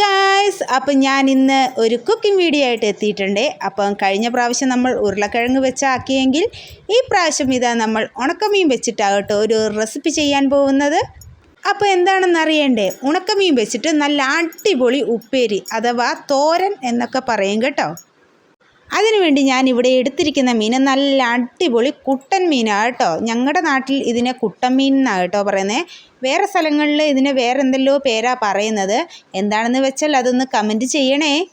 Guys അപ്പം ഞാൻ ഇന്ന് ഒരു കുക്കിംഗ് വീഡിയോ ആയിട്ട് എത്തിയിട്ടുണ്ട്. അപ്പം കഴിഞ്ഞ പ്രാവശ്യം നമ്മൾ ഉരുളക്കിഴങ്ങ് വെച്ചാക്കിയെങ്കിൽ ഈ പ്രാവശ്യം ഇതാ നമ്മൾ ഉണക്കമീൻ വെച്ചിട്ടാകട്ടോ ഒരു റെസിപ്പി ചെയ്യാൻ പോകുന്നത്. അപ്പോൾ എന്താണെന്ന് അറിയണ്ടേ? ഉണക്കമീൻ വെച്ചിട്ട് നല്ല അടിപൊളി ഉപ്പേരി അഥവാ തോരൻ എന്നൊക്കെ പറയും കേട്ടോ. അതിനുവേണ്ടി ഞാൻ ഇവിടെ എടുത്തിരിക്കുന്ന മീൻ നല്ല അടിപൊളി കുട്ടൻ മീനാണ് കേട്ടോ. ഞങ്ങളുടെ നാട്ടിൽ ഇതിനെ കുട്ടൻ മീൻ എന്നാണ് കേട്ടോ പറയുന്നത് വേറെ സ്ഥലങ്ങളിൽ ഇതിന് വേറെ എന്തെല്ലോ പേരാ പറയുന്നത്. എന്താണെന്ന് വെച്ചാൽ അതൊന്ന് കമന്റ് ചെയ്യണേ.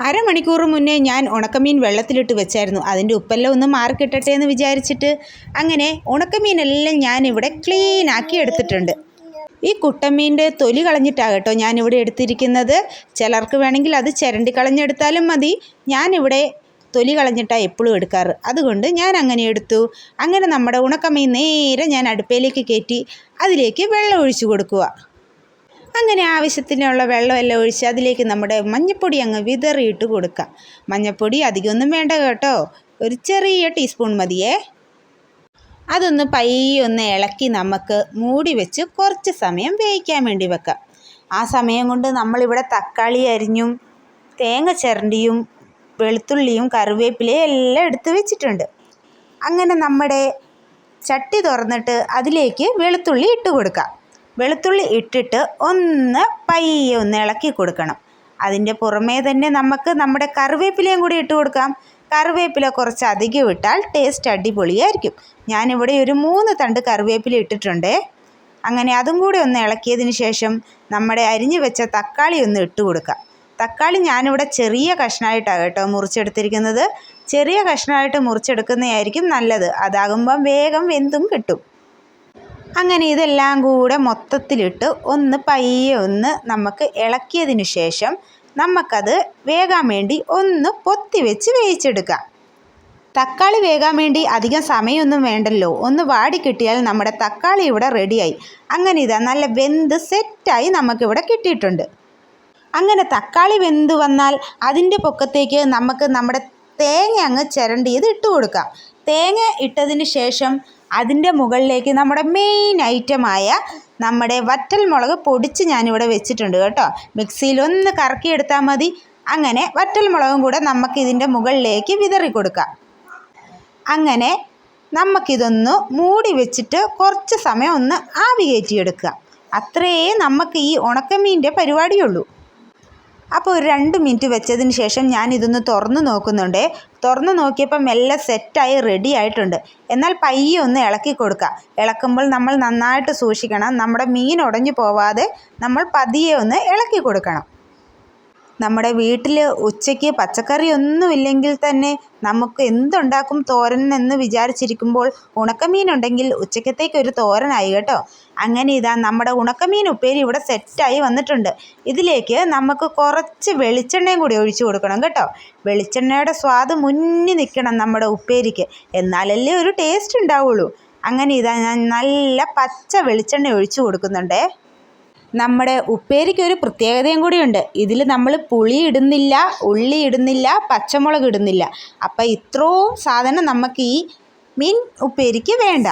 അരമണിക്കൂർ മുന്നേ ഞാൻ ഉണക്കമീൻ വെള്ളത്തിലിട്ട് വെച്ചായിരുന്നു. അതിന്റെ ഉപ്പെല്ലാം ഒന്ന് മാറിക്കിട്ടട്ടെ എന്ന് വിചാരിച്ചിട്ട്. അങ്ങനെ ഉണക്കമീനെല്ലാം ഞാനിവിടെ ക്ലീൻ ആക്കി എടുത്തിട്ടുണ്ട്. ഈ കുട്ടമ്മീന്റെ തൊലി കളഞ്ഞിട്ടാണ് കേട്ടോ ഞാനിവിടെ എടുത്തിരിക്കുന്നത്. ചിലർക്ക് വേണമെങ്കിൽ അത് ചിരണ്ടി കളഞ്ഞെടുത്താലും മതി. ഞാനിവിടെ തൊലി കളഞ്ഞിട്ടാണ് എപ്പോഴും എടുക്കാറ്. അതുകൊണ്ട് ഞാൻ അങ്ങനെ എടുത്തു. അങ്ങനെ നമ്മുടെ ഉണക്കമീൻ നേരെ ഞാൻ അടുപ്പയിലേക്ക് കയറ്റി അതിലേക്ക് വെള്ളം ഒഴിച്ചു കൊടുക്കുക. അങ്ങനെ ആവശ്യത്തിനുള്ള വെള്ളമെല്ലാം ഒഴിച്ച് അതിലേക്ക് നമ്മുടെ മഞ്ഞപ്പൊടി അങ്ങ് വിതറിയിട്ട് കൊടുക്കുക മഞ്ഞപ്പൊടി അധികമൊന്നും വേണ്ട കേട്ടോ. ഒരു ചെറിയ ടീസ്പൂൺ മതിയേ. അതൊന്ന് പയ്യൊന്ന് ഇളക്കി നമുക്ക് മൂടി വെച്ച് കുറച്ച് സമയം വേവിക്കാൻ വേണ്ടി വെക്കാം. ആ സമയം കൊണ്ട് നമ്മളിവിടെ തക്കാളി അരിഞ്ഞും തേങ്ങ ചിരണ്ടിയും വെളുത്തുള്ളിയും കറിവേപ്പിലയും എല്ലാം എടുത്ത് വെച്ചിട്ടുണ്ട്. അങ്ങനെ നമ്മുടെ ചട്ടി തുറന്നിട്ട് അതിലേക്ക് വെളുത്തുള്ളി ഇട്ട് കൊടുക്കാം. വെളുത്തുള്ളി ഇട്ടിട്ട് ഒന്ന് പയ്യെ ഒന്ന് ഇളക്കി കൊടുക്കണം. അതിന്റെ പുറമേ തന്നെ നമുക്ക് നമ്മുടെ കറിവേപ്പിലയും കൂടി ഇട്ട് കൊടുക്കാം. കറിവേപ്പില കുറച്ച് അധികം ഇട്ടാൽ ടേസ്റ്റ് അടിപൊളിയായിരിക്കും. ഞാനിവിടെ ഒരു മൂന്ന് തണ്ട് കറിവേപ്പില ഇട്ടിട്ടുണ്ട്. അങ്ങനെ അതും കൂടി ഒന്ന് ഇളക്കിയതിന് ശേഷം നമ്മുടെ അരിഞ്ഞു വെച്ച തക്കാളി ഒന്ന് ഇട്ട് കൊടുക്കാം. തക്കാളി ഞാനിവിടെ ചെറിയ കഷ്ണമായിട്ടാണ് കേട്ടോ മുറിച്ചെടുത്തിരിക്കുന്നത്. ചെറിയ കഷ്ണമായിട്ട് മുറിച്ചെടുക്കുന്നതായിരിക്കും നല്ലത്. അതാകുമ്പം വേഗം വെന്തും കിട്ടും. അങ്ങനെ ഇതെല്ലാം കൂടെ മൊത്തത്തിലിട്ട് ഒന്ന് പയ്യെ ഒന്ന് നമുക്ക് ഇളക്കിയതിന് ശേഷം നമുക്കത് വേകാൻ വേണ്ടി ഒന്ന് പൊത്തി വെച്ച് വേവിച്ചെടുക്കാം. തക്കാളി വേകാൻ വേണ്ടി അധികം സമയമൊന്നും വേണ്ടല്ലോ. ഒന്ന് വാടി കിട്ടിയാൽ നമ്മുടെ തക്കാളി ഇവിടെ റെഡിയായി. അങ്ങനെ ഇതാ നല്ല വെന്ത് സെറ്റായി നമുക്കിവിടെ കിട്ടിയിട്ടുണ്ട്. അങ്ങനെ തക്കാളി വെന്ത് വന്നാൽ അതിന്റെ പൊക്കത്തേക്ക് നമുക്ക് നമ്മുടെ തേങ്ങ അങ്ങ് ചിരണ്ടിയത് ഇട്ട് കൊടുക്കാം. തേങ്ങ ഇട്ടതിന് ശേഷം അതിന്റെ മുകളിലേക്ക് നമ്മുടെ മെയിൻ ഐറ്റമായ നമ്മുടെ വറ്റൽ മുളക് പൊടിച്ച് ഞാനിവിടെ വെച്ചിട്ടുണ്ട് കേട്ടോ. മിക്സിയിൽ ഒന്ന് കറക്കിയെടുത്താൽ മതി. അങ്ങനെ വറ്റൽ മുളകും കൂടെ നമുക്ക് ഇതിന്റെ മുകളിലേക്ക് വിതറി കൊടുക്കാം. അങ്ങനെ നമുക്കിതൊന്ന് മൂടി വെച്ചിട്ട് കുറച്ച് സമയം ഒന്ന് ആവി കയറ്റിയെടുക്കുക അത്രയേ നമുക്ക് ഈ ഉണക്കമീന്റെ പരിപാടിയുള്ളൂ. അപ്പോൾ ഒരു രണ്ട് മിനിറ്റ് വെച്ചതിന് ശേഷം ഞാൻ ഇതൊന്ന് തുറന്ന് നോക്കുന്നുണ്ട്. തുറന്ന് നോക്കിയപ്പോൾ മെല്ലെ സെറ്റായി റെഡി ആയിട്ടുണ്ട്. എന്നാൽ പയ്യെ ഒന്ന് ഇളക്കി കൊടുക്കുക ഇളക്കുമ്പോൾ നമ്മൾ നന്നായിട്ട് സൂക്ഷിക്കണം. നമ്മുടെ മീൻ ഉടഞ്ഞു പോവാതെ നമ്മൾ പതിയെ ഒന്ന് ഇളക്കി കൊടുക്കണം. നമ്മുടെ വീട്ടിൽ ഉച്ചയ്ക്ക് പച്ചക്കറി ഒന്നും ഇല്ലെങ്കിൽ തന്നെ നമുക്ക് എന്തുണ്ടാക്കും തോരൻ എന്ന് വിചാരിച്ചിരിക്കുമ്പോൾ ഉണക്കമീൻ ഉണ്ടെങ്കിൽ ഉച്ചക്കത്തേക്ക് ഒരു തോരനായി കേട്ടോ. അങ്ങനെ ഇതാ നമ്മുടെ ഉണക്കമീൻ ഉപ്പേരി ഇവിടെ സെറ്റായി വന്നിട്ടുണ്ട്. ഇതിലേക്ക് നമുക്ക് കുറച്ച് വെളിച്ചെണ്ണയും കൂടി ഒഴിച്ചു കൊടുക്കണം കേട്ടോ. വെളിച്ചെണ്ണയുടെ സ്വാദ് മുന്നി നിൽക്കണം നമ്മുടെ ഉപ്പേരിക്ക്. എന്നാലല്ലേ ഒരു ടേസ്റ്റ് ഉണ്ടാവുള്ളൂ. അങ്ങനെ ഇതാ ഞാൻ നല്ല പച്ച വെളിച്ചെണ്ണ ഒഴിച്ചു കൊടുക്കുന്നുണ്ടേ. നമ്മുടെ ഉപ്പേരിക്ക് ഒരു പ്രത്യേകതയും കൂടിയുണ്ട്. ഇതിൽ നമ്മൾ പുളി ഇടുന്നില്ല ഉള്ളി ഇടുന്നില്ല പച്ചമുളക് ഇടുന്നില്ല. അപ്പം ഇത്രയും സാധനം നമുക്ക് ഈ മീൻ ഉപ്പേരിക്ക് വേണ്ട.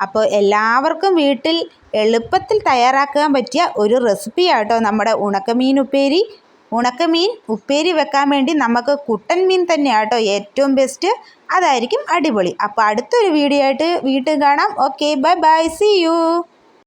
അപ്പോൾ എല്ലാവർക്കും വീട്ടിൽ എളുപ്പത്തിൽ തയ്യാറാക്കാൻ പറ്റിയ ഒരു റെസിപ്പിയാട്ടോ നമ്മുടെ ഉണക്കമീൻ ഉപ്പേരി. ഉണക്കമീൻ ഉപ്പേരി വെക്കാൻ വേണ്ടി നമുക്ക് കുട്ടൻ മീൻ തന്നെയാട്ടോ ഏറ്റവും ബെസ്റ്റ് അതായിരിക്കും അടിപൊളി. അപ്പോൾ അടുത്തൊരു വീഡിയോ ആയിട്ട് വീട്ടിൽ കാണാം. Okay bye bye see you